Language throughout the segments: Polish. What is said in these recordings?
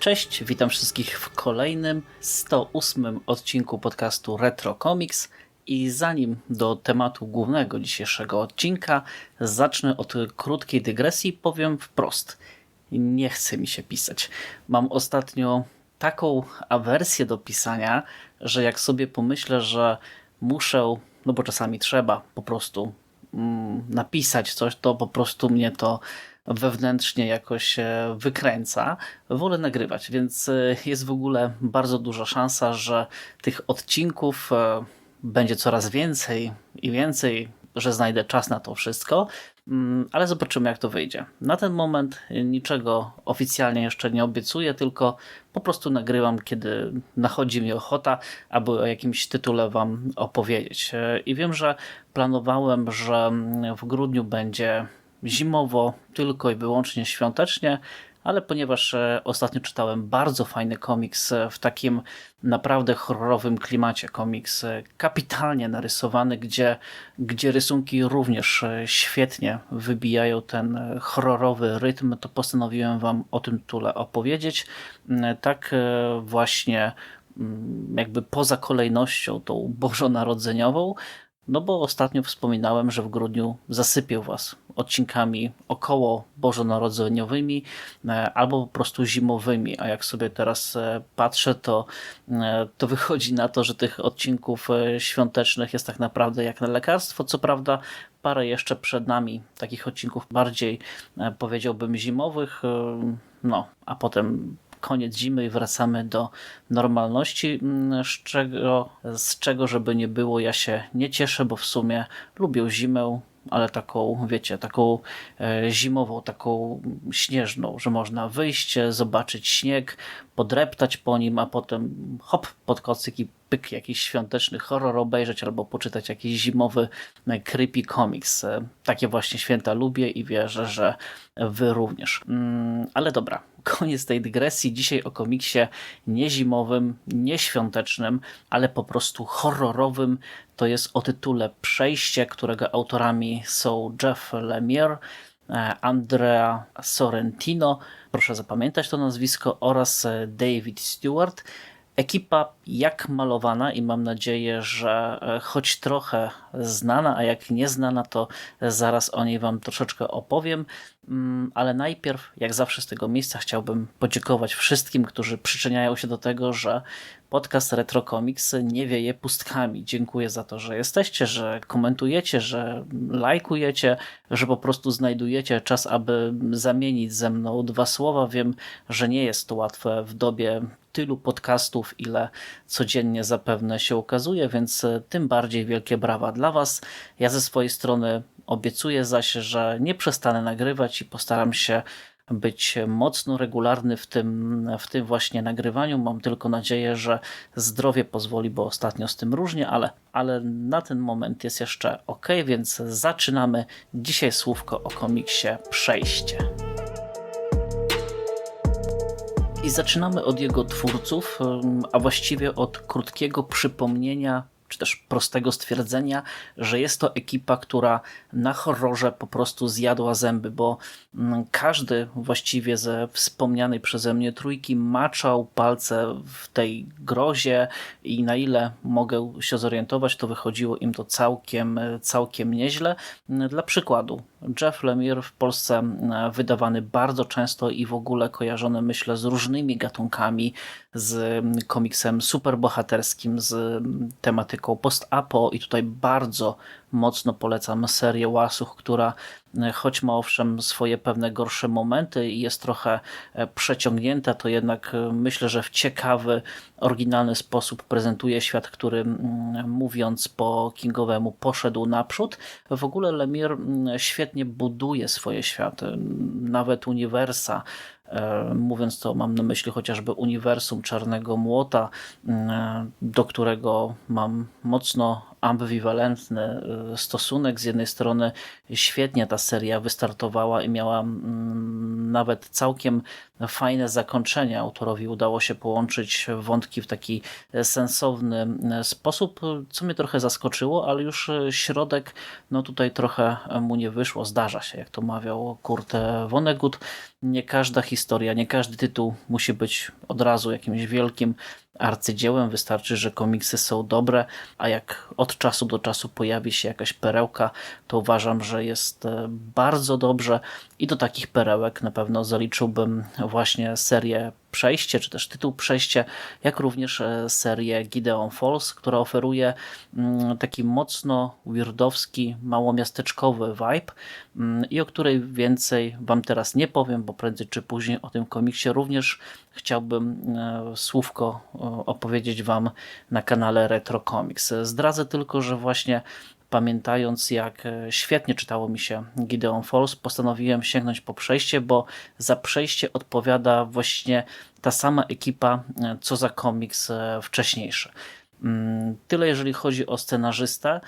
Cześć, witam wszystkich w kolejnym 108 odcinku podcastu Retro Comics. I zanim do tematu głównego dzisiejszego odcinka, zacznę od krótkiej dygresji. Powiem wprost: nie chce mi się pisać. Mam ostatnio taką awersję do pisania, że jak sobie pomyślę, że muszę, no bo czasami trzeba po prostu napisać coś, to po prostu mnie to wewnętrznie jakoś wykręca, wolę nagrywać, więc e, jest w ogóle bardzo duża szansa, że tych odcinków e, będzie coraz więcej i więcej, że znajdę czas na to wszystko, mm, ale zobaczymy jak to wyjdzie. Na ten moment niczego oficjalnie jeszcze nie obiecuję, tylko po prostu nagrywam, kiedy nachodzi mi ochota, aby o jakimś tytule wam opowiedzieć. E, I wiem, że planowałem, że w grudniu będzie zimowo, tylko i wyłącznie świątecznie, ale ponieważ e, ostatnio czytałem bardzo fajny komiks e, w takim naprawdę horrorowym klimacie, komiks e, kapitalnie narysowany, gdzie, gdzie rysunki również świetnie wybijają ten horrorowy rytm, to postanowiłem wam o tym tule opowiedzieć. Mm, tak właśnie mm, jakby poza kolejnością tą bożonarodzeniową, no bo ostatnio wspominałem, że w grudniu zasypię Was odcinkami około bożonarodzeniowymi e, albo po prostu zimowymi, a jak sobie teraz e, patrzę, to, e, to wychodzi na to, że tych odcinków świątecznych jest tak naprawdę jak na lekarstwo. Co prawda parę jeszcze przed nami takich odcinków bardziej powiedziałbym zimowych, no a potem koniec zimy i wracamy do normalności, mm, z czego, z czego żeby nie było, ja się nie cieszę, bo w sumie lubię zimę, ale taką, wiecie, taką e, zimową, taką śnieżną, że można wyjść, zobaczyć śnieg, podreptać po nim, a potem hop pod kocyk i pyk, jakiś świąteczny horror obejrzeć albo poczytać jakiś zimowy e, creepy comics. E, takie właśnie święta lubię i wierzę, że wy również. Mm, ale dobra, koniec tej dygresji. Dzisiaj o komiksie nie zimowym, nie świątecznym, ale po prostu horrorowym. To jest o tytule Przejście, którego autorami są Jeff Lemire, e, Andrea Sorrentino, proszę zapamiętać to nazwisko, oraz David Stewart. Ekipa jak malowana i mam nadzieję, że e, choć trochę znana, a jak nieznana, to zaraz o niej Wam troszeczkę opowiem. Mm, ale najpierw, jak zawsze z tego miejsca, chciałbym podziękować wszystkim, którzy przyczyniają się do tego, że podcast Retro Comics nie wieje pustkami. Dziękuję za to, że jesteście, że komentujecie, że lajkujecie, że po prostu znajdujecie czas, aby zamienić ze mną dwa słowa. Wiem, że nie jest to łatwe w dobie tylu podcastów, ile codziennie zapewne się ukazuje, więc tym bardziej wielkie brawa dla Was. Ja ze swojej strony obiecuję zaś, że nie przestanę nagrywać i postaram się być mocno regularny w tym, w tym właśnie nagrywaniu. Mam tylko nadzieję, że zdrowie pozwoli, bo ostatnio z tym różnie, ale, ale na ten moment jest jeszcze ok, więc zaczynamy. Dzisiaj słówko o komiksie Przejście. I zaczynamy od jego twórców, a właściwie od krótkiego przypomnienia czy też prostego stwierdzenia, że jest to ekipa, która na horrorze po prostu zjadła zęby, bo mm, każdy właściwie ze wspomnianej przeze mnie trójki maczał palce w tej grozie i na ile mogę się zorientować, to wychodziło im to całkiem, całkiem nieźle. Dla przykładu, Jeff Lemire w Polsce mm, wydawany bardzo często i w ogóle kojarzony myślę z różnymi gatunkami, z mm, komiksem superbohaterskim, z tematyką post-apo i tutaj bardzo mocno polecam serię Łasuch, która e, choć ma owszem swoje pewne gorsze momenty i jest trochę e, przeciągnięta, to jednak e, myślę, że w ciekawy, oryginalny sposób prezentuje świat, który mówiąc po Kingowemu poszedł naprzód. W ogóle Lemire świetnie buduje swoje światy, nawet uniwersa, Mówiąc to, mam na myśli chociażby uniwersum Czarnego Młota, do którego mam mocno ambiwalentny y, stosunek. Z jednej strony świetnie ta seria wystartowała i miała mm, nawet całkiem fajne zakończenie. Autorowi udało się połączyć wątki w taki sensowny sposób, co mnie trochę zaskoczyło, ale już środek, no tutaj trochę mu nie wyszło. Zdarza się, jak to mawiał Kurt Vonnegut. Nie każda historia, nie każdy tytuł musi być od razu jakimś wielkim arcydziełem. Wystarczy, że komiksy są dobre, a jak od czasu do czasu pojawi się jakaś perełka, to uważam, że jest e, bardzo dobrze i do takich perełek na pewno zaliczyłbym właśnie serię Przejście, czy też tytuł Przejście, jak również e, serię Gideon Falls, która oferuje mm, taki mocno weirdowski, małomiasteczkowy vibe mm, i o której więcej Wam teraz nie powiem, bo prędzej czy później o tym komiksie również chciałbym e, słówko opowiedzieć Wam na kanale Retro Comics. Zdradzę tylko, że właśnie pamiętając jak e, świetnie czytało mi się Gideon Falls, postanowiłem sięgnąć po przejście, bo za przejście odpowiada właśnie ta sama ekipa, e, co za komiks e, wcześniejszy. Mm, tyle jeżeli chodzi o scenarzystę.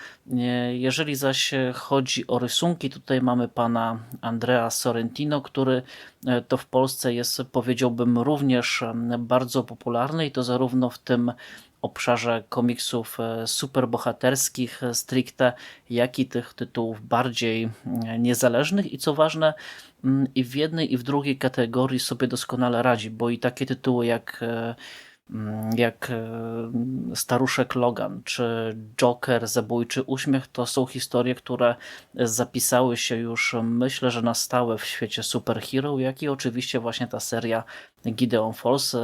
Jeżeli zaś chodzi o rysunki, tutaj mamy pana Andrea Sorrentino, który to w Polsce jest, powiedziałbym, również bardzo popularny i to zarówno w tym obszarze komiksów e, superbohaterskich e, stricte, jak i tych tytułów bardziej e, niezależnych. I co ważne, mm, i w jednej i w drugiej kategorii sobie doskonale radzi, bo i takie tytuły jak jak e, Staruszek Logan czy Joker, Zabójczy Uśmiech to są historie, które zapisały się już myślę, że na stałe w świecie superhero, jak i oczywiście właśnie ta seria Gideon Falls,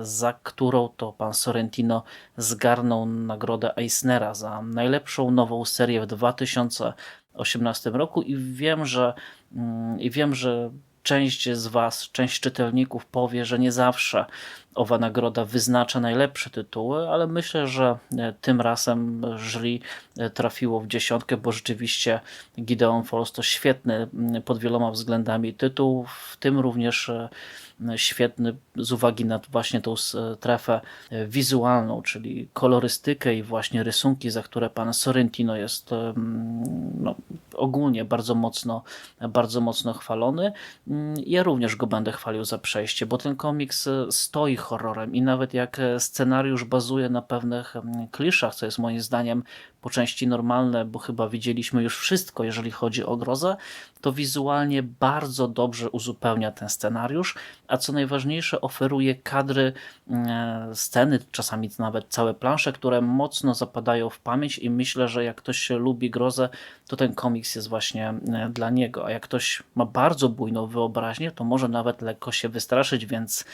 za którą to pan Sorrentino zgarnął nagrodę Eisnera za najlepszą nową serię w 2018 roku. I wiem, że mm, i wiem, że część z Was, część czytelników powie, że nie zawsze owa nagroda wyznacza najlepsze tytuły, ale myślę, że e, tym razem jury e, trafiło w dziesiątkę, bo rzeczywiście Gideon Falls to świetny pod wieloma względami tytuł, w tym również e, świetny z uwagi na właśnie tą strefę wizualną, czyli kolorystykę i właśnie rysunki, za które pan Sorrentino jest no, ogólnie bardzo mocno, bardzo mocno chwalony. Ja również go będę chwalił za przejście, bo ten komiks stoi horrorem. I nawet jak scenariusz bazuje na pewnych kliszach, co jest moim zdaniem po części normalne, bo chyba widzieliśmy już wszystko, jeżeli chodzi o grozę, to wizualnie bardzo dobrze uzupełnia ten scenariusz, a co najważniejsze oferuje kadry, e, sceny, czasami nawet całe plansze, które mocno zapadają w pamięć i myślę, że jak ktoś lubi grozę, to ten komiks jest właśnie e, dla niego, a jak ktoś ma bardzo bujną wyobraźnię, to może nawet lekko się wystraszyć, więc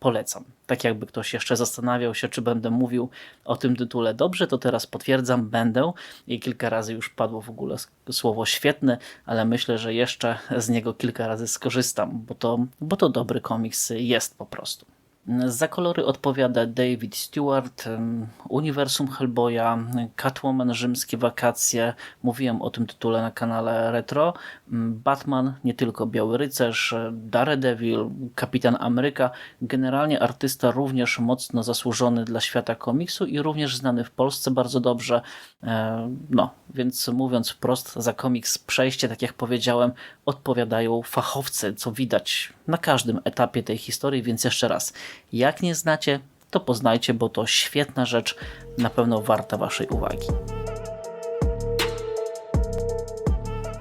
polecam. Tak jakby ktoś jeszcze zastanawiał się, czy będę mówił o tym tytule dobrze, to teraz potwierdzam, będę i kilka razy już padło w ogóle słowo świetne, ale myślę, że jeszcze z niego kilka razy skorzystam, bo to, bo to dobry komiks jest po prostu. Za kolory odpowiada David Stewart, Uniwersum Hellboya, Catwoman, Rzymskie Wakacje. Mówiłem o tym tytule na kanale Retro. Batman, nie tylko Biały Rycerz, Daredevil, Kapitan Ameryka. Generalnie artysta również mocno zasłużony dla świata komiksu i również znany w Polsce bardzo dobrze. E, no, więc mówiąc wprost, za komiks przejście, tak jak powiedziałem, odpowiadają fachowcy, co widać na każdym etapie tej historii, więc jeszcze raz, jak nie znacie, to poznajcie, bo to świetna rzecz, na pewno warta Waszej uwagi.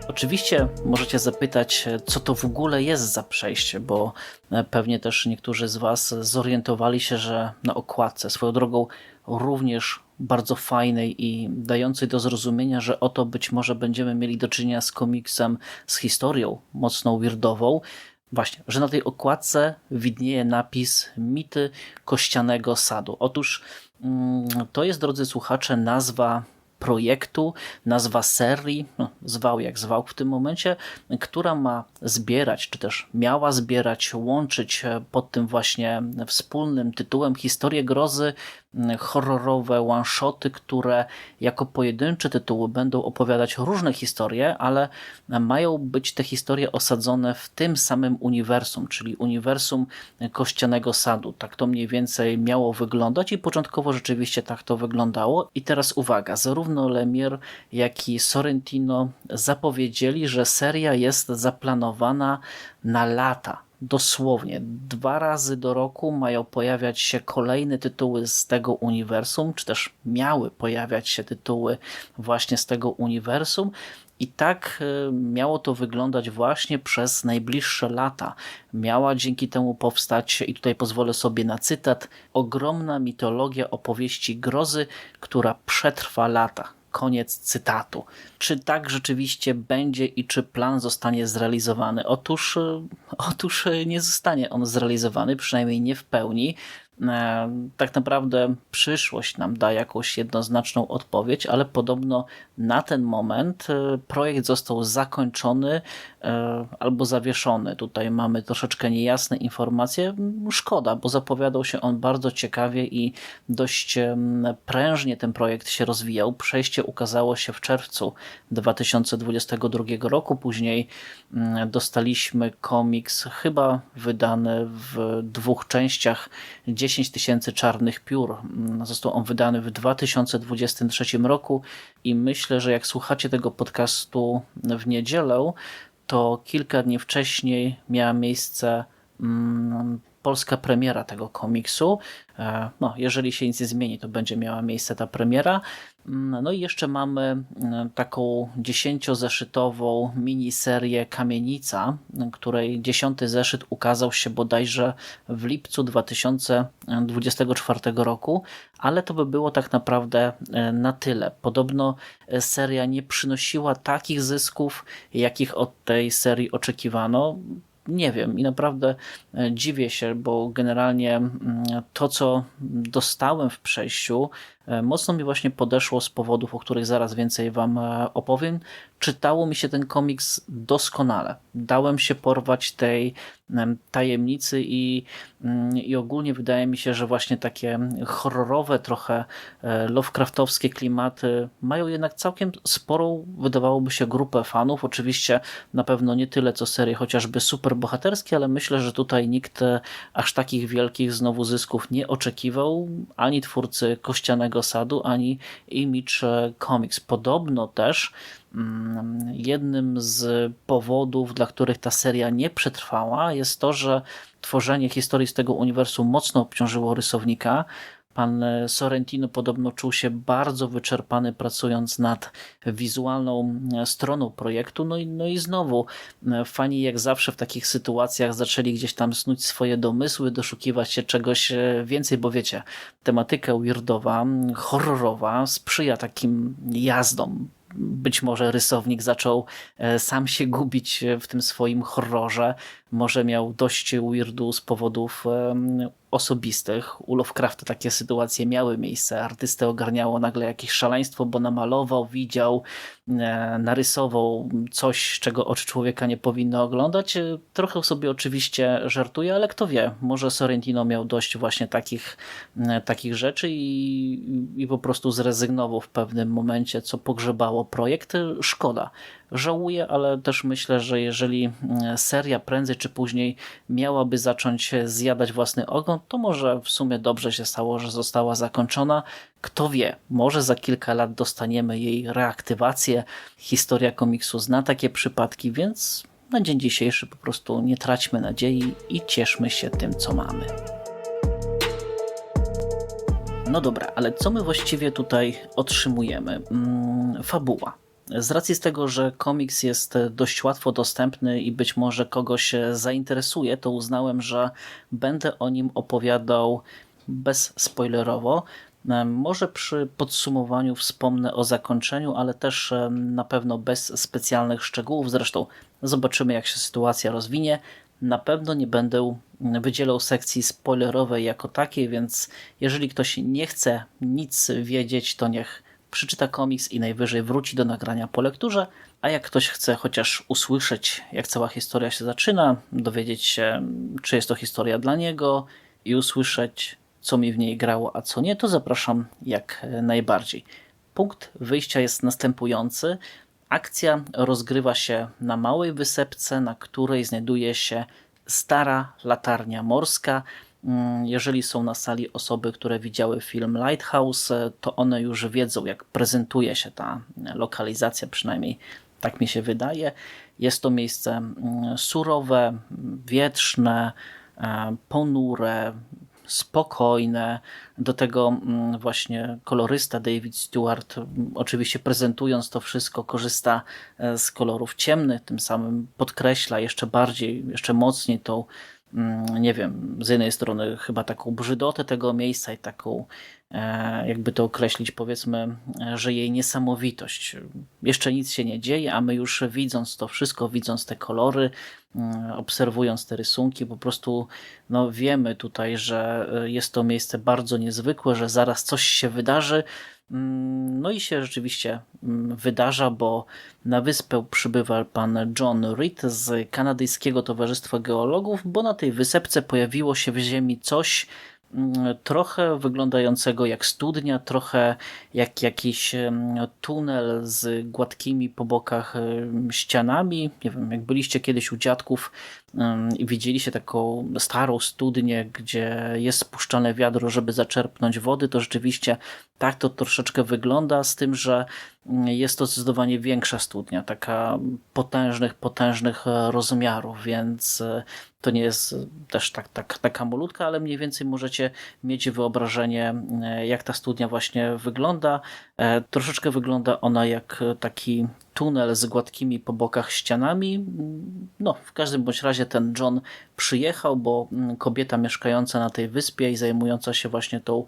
Oczywiście możecie zapytać, co to w ogóle jest za przejście, bo pewnie też niektórzy z Was zorientowali się, że na okładce swoją drogą również bardzo fajnej i dającej do zrozumienia, że oto być może będziemy mieli do czynienia z komiksem, z historią mocno weirdową, Właśnie, że na tej okładce widnieje napis Mity Kościanego Sadu. Otóż mm, to jest, drodzy słuchacze, nazwa projektu, nazwa serii, no, zwał jak zwał w tym momencie, która ma zbierać, czy też miała zbierać, łączyć pod tym właśnie wspólnym tytułem historię grozy horrorowe one-shoty, które jako pojedyncze tytuły będą opowiadać różne historie, ale mają być te historie osadzone w tym samym uniwersum, czyli uniwersum Kościanego Sadu. Tak to mniej więcej miało wyglądać i początkowo rzeczywiście tak to wyglądało. I teraz uwaga, zarówno Lemire, jak i Sorrentino zapowiedzieli, że seria jest zaplanowana na lata dosłownie dwa razy do roku mają pojawiać się kolejne tytuły z tego uniwersum, czy też miały pojawiać się tytuły właśnie z tego uniwersum. I tak e, miało to wyglądać właśnie przez najbliższe lata. Miała dzięki temu powstać, i tutaj pozwolę sobie na cytat, ogromna mitologia opowieści grozy, która przetrwa lata. Koniec cytatu. Czy tak rzeczywiście będzie i czy plan zostanie zrealizowany? Otóż, e, otóż nie zostanie on zrealizowany, przynajmniej nie w pełni. E, tak naprawdę przyszłość nam da jakąś jednoznaczną odpowiedź, ale podobno na ten moment e, projekt został zakończony e, albo zawieszony. Tutaj mamy troszeczkę niejasne informacje. Szkoda, bo zapowiadał się on bardzo ciekawie i dość prężnie ten projekt się rozwijał. Przejście ukazało się w czerwcu 2022 roku. Później dostaliśmy komiks chyba wydany w dwóch częściach 10 tysięcy czarnych piór. Mm, został on wydany w 2023 roku i myślę, że jak słuchacie tego podcastu w niedzielę, to kilka dni wcześniej miała miejsce mm, polska premiera tego komiksu. E, no, jeżeli się nic nie zmieni, to będzie miała miejsce ta premiera. Mm, no i jeszcze mamy mm, taką dziesięciozeszytową miniserię Kamienica, której dziesiąty zeszyt ukazał się bodajże w lipcu 2024 roku, ale to by było tak naprawdę e, na tyle. Podobno e, seria nie przynosiła takich zysków, jakich od tej serii oczekiwano nie wiem i naprawdę e, dziwię się, bo generalnie mm, to, co dostałem w przejściu, e, mocno mi właśnie podeszło z powodów, o których zaraz więcej Wam e, opowiem. Czytało mi się ten komiks doskonale. Dałem się porwać tej tajemnicy i, mm, i ogólnie wydaje mi się, że właśnie takie horrorowe, trochę Lovecraftowskie klimaty mają jednak całkiem sporą, wydawałoby się, grupę fanów. Oczywiście na pewno nie tyle co serie chociażby superbohaterskie, ale myślę, że tutaj nikt aż takich wielkich znowu zysków nie oczekiwał, ani twórcy Kościanego Sadu, ani Image Comics. Podobno też jednym z powodów, dla których ta seria nie przetrwała, jest to, że tworzenie historii z tego uniwersum mocno obciążyło rysownika, Pan Sorrentino podobno czuł się bardzo wyczerpany pracując nad wizualną stroną projektu. No i, no i znowu fani jak zawsze w takich sytuacjach zaczęli gdzieś tam snuć swoje domysły, doszukiwać się czegoś więcej, bo wiecie, tematyka weirdowa, horrorowa sprzyja takim jazdom być może rysownik zaczął e, sam się gubić w tym swoim horrorze. Może miał dość weirdu z powodów osobistych. U Lovecrafta takie sytuacje miały miejsce. Artystę ogarniało nagle jakieś szaleństwo, bo namalował, widział, e, narysował coś, czego oczy człowieka nie powinno oglądać. E, trochę sobie oczywiście żartuje, ale kto wie, może Sorrentino miał dość właśnie takich, e, takich rzeczy i, i po prostu zrezygnował w pewnym momencie, co pogrzebało projekt. Szkoda. Żałuję, ale też myślę, że jeżeli seria prędzej czy później miałaby zacząć zjadać własny ogon, to może w sumie dobrze się stało, że została zakończona. Kto wie, może za kilka lat dostaniemy jej reaktywację. Historia komiksu zna takie przypadki, więc na dzień dzisiejszy po prostu nie traćmy nadziei i cieszmy się tym, co mamy. No dobra, ale co my właściwie tutaj otrzymujemy? Mm, fabuła. Z racji z tego, że komiks jest dość łatwo dostępny i być może kogoś zainteresuje, to uznałem, że będę o nim opowiadał bezspoilerowo. Może przy podsumowaniu wspomnę o zakończeniu, ale też na pewno bez specjalnych szczegółów. Zresztą zobaczymy, jak się sytuacja rozwinie. Na pewno nie będę wydzielał sekcji spoilerowej jako takiej, więc jeżeli ktoś nie chce nic wiedzieć, to niech przeczyta komiks i najwyżej wróci do nagrania po lekturze, a jak ktoś chce chociaż usłyszeć, jak cała historia się zaczyna, dowiedzieć się, czy jest to historia dla niego i usłyszeć, co mi w niej grało, a co nie, to zapraszam jak najbardziej. Punkt wyjścia jest następujący. Akcja rozgrywa się na małej wysepce, na której znajduje się stara latarnia morska, jeżeli są na sali osoby, które widziały film Lighthouse, to one już wiedzą, jak prezentuje się ta lokalizacja, przynajmniej tak mi się wydaje. Jest to miejsce mm, surowe, wietrzne, e, ponure, spokojne. Do tego mm, właśnie kolorysta David Stewart, oczywiście prezentując to wszystko, korzysta e, z kolorów ciemnych, tym samym podkreśla jeszcze bardziej, jeszcze mocniej tą Mm, nie wiem, z jednej strony chyba taką brzydotę tego miejsca i taką, e, jakby to określić, powiedzmy, że jej niesamowitość. Jeszcze nic się nie dzieje, a my już widząc to wszystko, widząc te kolory, mm, obserwując te rysunki, po prostu no, wiemy tutaj, że jest to miejsce bardzo niezwykłe, że zaraz coś się wydarzy, Mm, no i się rzeczywiście mm, wydarza, bo na wyspę przybywa pan John Reed z Kanadyjskiego Towarzystwa Geologów, bo na tej wysepce pojawiło się w ziemi coś, Mm, trochę wyglądającego jak studnia, trochę jak jakiś tunel z gładkimi po bokach ścianami. Nie wiem, jak byliście kiedyś u dziadków i widzieliście taką starą studnię, gdzie jest spuszczane wiadro, żeby zaczerpnąć wody, to rzeczywiście tak to troszeczkę wygląda, z tym, że mm, jest to zdecydowanie większa studnia, taka potężnych, potężnych e, rozmiarów, więc e, to nie jest też tak, tak, taka malutka, ale mniej więcej możecie mieć wyobrażenie, e, jak ta studnia właśnie wygląda. Troszeczkę wygląda ona jak taki tunel z gładkimi po bokach ścianami. No, w każdym bądź razie ten John przyjechał, bo mm, kobieta mieszkająca na tej wyspie i zajmująca się właśnie tą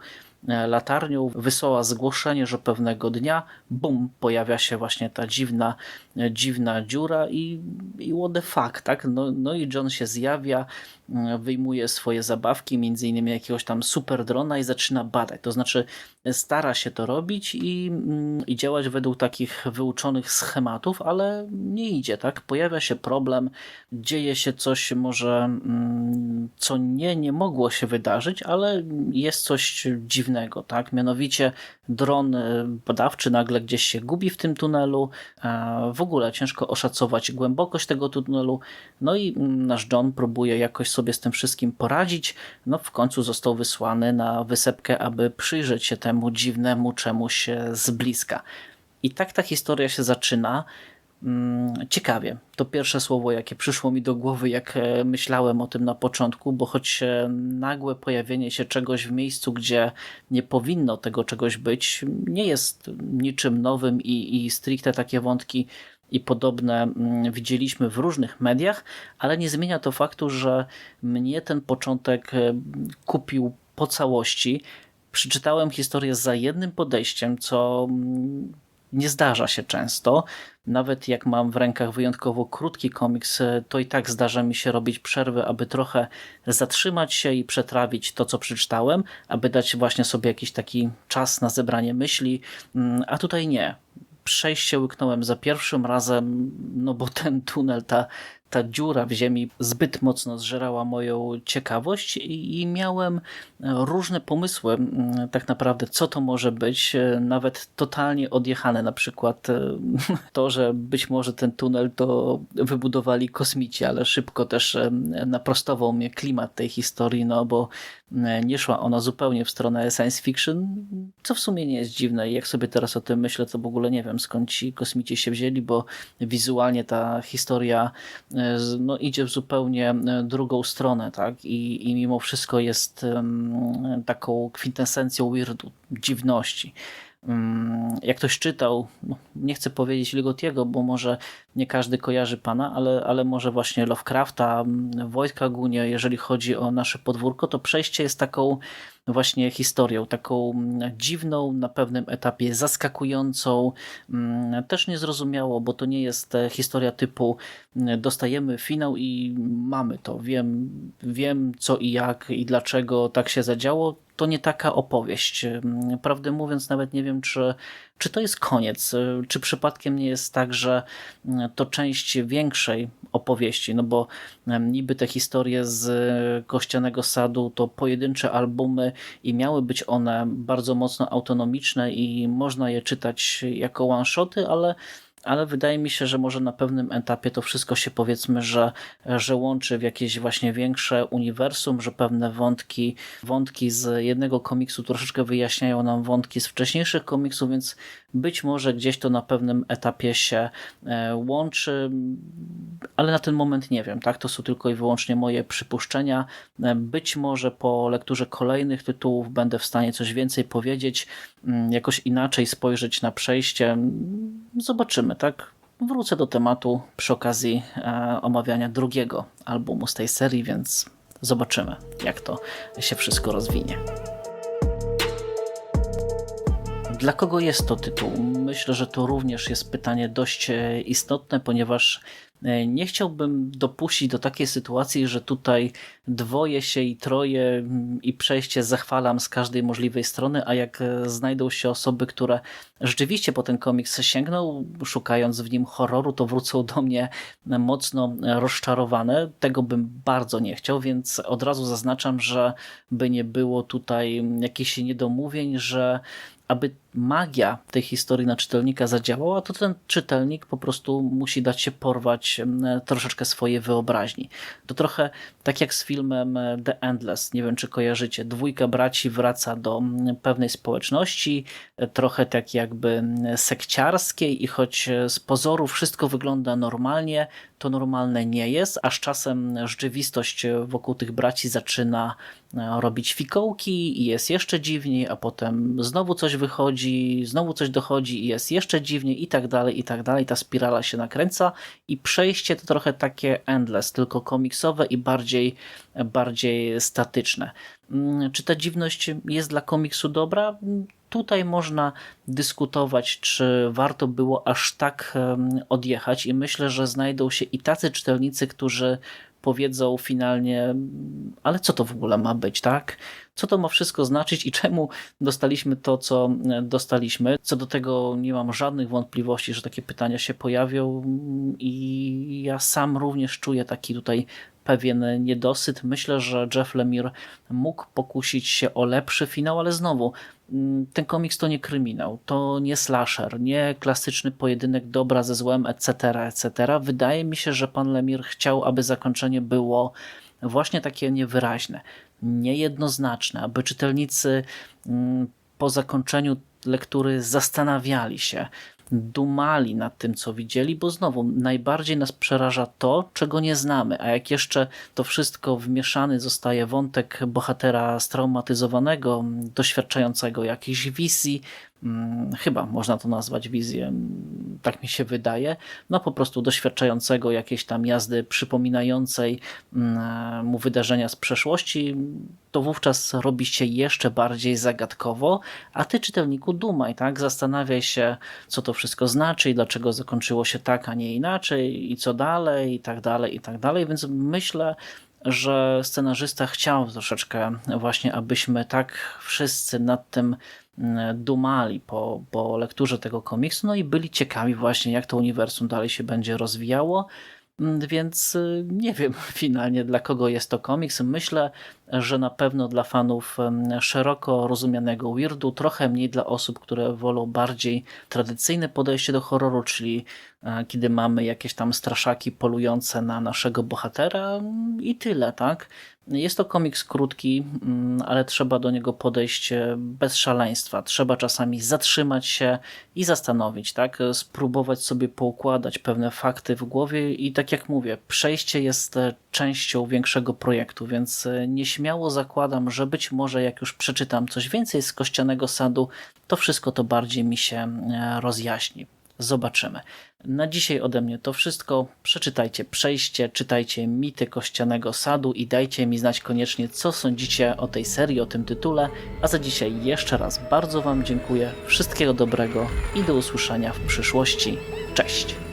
latarnią, wysłała zgłoszenie, że pewnego dnia, bum, pojawia się właśnie ta dziwna, dziwna dziura i, i what the fuck, tak? No, no i John się zjawia, wyjmuje swoje zabawki, między innymi jakiegoś tam super drona i zaczyna badać. To znaczy stara się to robić i, mm, i działać według takich wyuczonych schematów, ale nie idzie, tak? Pojawia się problem, dzieje się coś może, mm, co nie, nie mogło się wydarzyć, ale jest coś dziwnego dziwnego, tak? Mianowicie dron y, badawczy nagle gdzieś się gubi w tym tunelu, w ogóle ciężko oszacować głębokość tego tunelu, no i mm, nasz John próbuje jakoś sobie z tym wszystkim poradzić, no w końcu został wysłany na wysepkę, aby przyjrzeć się temu dziwnemu czemuś z bliska. I tak ta historia się zaczyna. Mm, ciekawie. To pierwsze słowo, jakie przyszło mi do głowy, jak e, myślałem o tym na początku, bo choć e, nagłe pojawienie się czegoś w miejscu, gdzie nie powinno tego czegoś być, nie jest niczym nowym i, i stricte takie wątki i podobne mm, widzieliśmy w różnych mediach, ale nie zmienia to faktu, że mnie ten początek e, kupił po całości. Przeczytałem historię za jednym podejściem, co mm, nie zdarza się często. Nawet jak mam w rękach wyjątkowo krótki komiks, to i tak zdarza mi się robić przerwy, aby trochę zatrzymać się i przetrawić to, co przeczytałem, aby dać właśnie sobie jakiś taki czas na zebranie myśli, mm, a tutaj nie przejście łyknąłem za pierwszym razem, no bo ten tunel, ta ta dziura w ziemi zbyt mocno zżerała moją ciekawość i, miałem różne pomysły tak naprawdę, co to może być, nawet totalnie odjechane, na przykład e, to, że być może ten tunel to wybudowali kosmici, ale szybko też naprostował mnie klimat tej historii, no bo nie szła ona zupełnie w stronę science fiction, co w sumie nie jest dziwne. Jak sobie teraz o tym myślę, to w ogóle nie wiem skąd ci kosmici się wzięli, bo wizualnie ta historia e, no, idzie w zupełnie e, drugą stronę, tak? I, i mimo wszystko jest taką kwintesencją weirdu, dziwności. Um, jak ktoś czytał, no, nie chcę powiedzieć Ligotiego, bo może nie każdy kojarzy pana, ale, ale może właśnie Lovecrafta, Wojtka Gunia, jeżeli chodzi o nasze podwórko, to przejście jest taką właśnie historią, taką dziwną, na pewnym etapie zaskakującą, mm, też niezrozumiało, bo to nie jest e, historia typu mm, dostajemy finał i mamy to, wiem, wiem co i jak i dlaczego tak się zadziało, to nie taka opowieść. Prawdę mówiąc, nawet nie wiem, czy, czy to jest koniec, czy przypadkiem nie jest tak, że to część większej opowieści, no bo niby te historie z Kościanego Sadu to pojedyncze albumy i miały być one bardzo mocno autonomiczne i można je czytać jako one-shoty, ale ale wydaje mi się, że może na pewnym etapie to wszystko się powiedzmy, że, że łączy w jakieś właśnie większe uniwersum, że pewne wątki, wątki z jednego komiksu troszeczkę wyjaśniają nam wątki z wcześniejszych komiksów, więc być może gdzieś to na pewnym etapie się e, łączy, ale na ten moment nie wiem, tak? To są tylko i wyłącznie moje przypuszczenia. E, być może po lekturze kolejnych tytułów będę w stanie coś więcej powiedzieć, mm, jakoś inaczej spojrzeć na przejście. Zobaczymy, tak? Wrócę do tematu przy okazji e, omawiania drugiego albumu z tej serii, więc zobaczymy, jak to się wszystko rozwinie. Dla kogo jest to tytuł? Myślę, że to również jest pytanie dość e, istotne, ponieważ nie chciałbym dopuścić do takiej sytuacji, że tutaj dwoje się i troje mm, i przejście zachwalam z każdej możliwej strony, a jak e, znajdą się osoby, które rzeczywiście po ten komiks sięgną, szukając w nim horroru, to wrócą do mnie mocno rozczarowane. Tego bym bardzo nie chciał, więc od razu zaznaczam, że by nie było tutaj jakichś niedomówień, że aby magia tej historii na czytelnika zadziałała, to ten czytelnik po prostu musi dać się porwać troszeczkę swojej wyobraźni. To trochę tak jak z filmem e, The Endless, nie wiem czy kojarzycie, dwójka braci wraca do pewnej społeczności, e, trochę tak jakby sekciarskiej i choć e, z pozoru wszystko wygląda normalnie, to normalne nie jest, aż czasem rzeczywistość wokół tych braci zaczyna robić fikołki i jest jeszcze dziwniej, a potem znowu coś wychodzi, znowu coś dochodzi i jest jeszcze dziwniej i tak dalej, i tak dalej. Ta spirala się nakręca i przejście to trochę takie endless, tylko komiksowe i bardziej, bardziej statyczne. Mm, czy ta dziwność jest dla komiksu dobra? Tutaj można dyskutować, czy warto było aż tak odjechać i myślę, że znajdą się i tacy czytelnicy, którzy powiedzą finalnie, ale co to w ogóle ma być, tak? Co to ma wszystko znaczyć i czemu dostaliśmy to, co dostaliśmy? Co do tego nie mam żadnych wątpliwości, że takie pytania się pojawią i ja sam również czuję taki tutaj pewien niedosyt. Myślę, że Jeff Lemire mógł pokusić się o lepszy finał, ale znowu mm, ten komiks to nie kryminał, to nie slasher, nie klasyczny pojedynek dobra ze złem, etc., etc. Wydaje mi się, że pan Lemire chciał, aby zakończenie było właśnie takie niewyraźne, niejednoznaczne, aby czytelnicy mm, po zakończeniu lektury zastanawiali się, dumali nad tym, co widzieli, bo znowu najbardziej nas przeraża to, czego nie znamy, a jak jeszcze to wszystko wmieszany zostaje wątek bohatera straumatyzowanego, doświadczającego jakiejś wizji, chyba można to nazwać wizję, tak mi się wydaje, no po prostu doświadczającego jakiejś tam jazdy przypominającej hmm, mu wydarzenia z przeszłości, to wówczas robi się jeszcze bardziej zagadkowo, a ty czytelniku dumaj, tak? Zastanawiaj się, co to wszystko znaczy i dlaczego zakończyło się tak, a nie inaczej i co dalej i tak dalej i tak dalej, więc myślę, że scenarzysta chciał troszeczkę właśnie, abyśmy tak wszyscy nad tym mm, dumali po, po lekturze tego komiksu, no i byli ciekawi właśnie, jak to uniwersum dalej się będzie rozwijało. Mm, więc y, nie wiem finalnie dla kogo jest to komiks. Myślę, że na pewno dla fanów szeroko rozumianego weirdu, trochę mniej dla osób, które wolą bardziej tradycyjne podejście do horroru, czyli e, kiedy mamy jakieś tam straszaki polujące na naszego bohatera i tyle, tak? Jest to komiks krótki, mm, ale trzeba do niego podejść e, bez szaleństwa. Trzeba czasami zatrzymać się i zastanowić, tak? Spróbować sobie poukładać pewne fakty w głowie i tak jak mówię, przejście jest e, częścią większego projektu, więc nie śmiało zakładam, że być może jak już przeczytam coś więcej z Kościanego Sadu, to wszystko to bardziej mi się e, rozjaśni. Zobaczymy. Na dzisiaj ode mnie to wszystko. Przeczytajcie Przejście, czytajcie Mity Kościanego Sadu i dajcie mi znać koniecznie, co sądzicie o tej serii, o tym tytule. A za dzisiaj jeszcze raz bardzo Wam dziękuję. Wszystkiego dobrego i do usłyszenia w przyszłości. Cześć!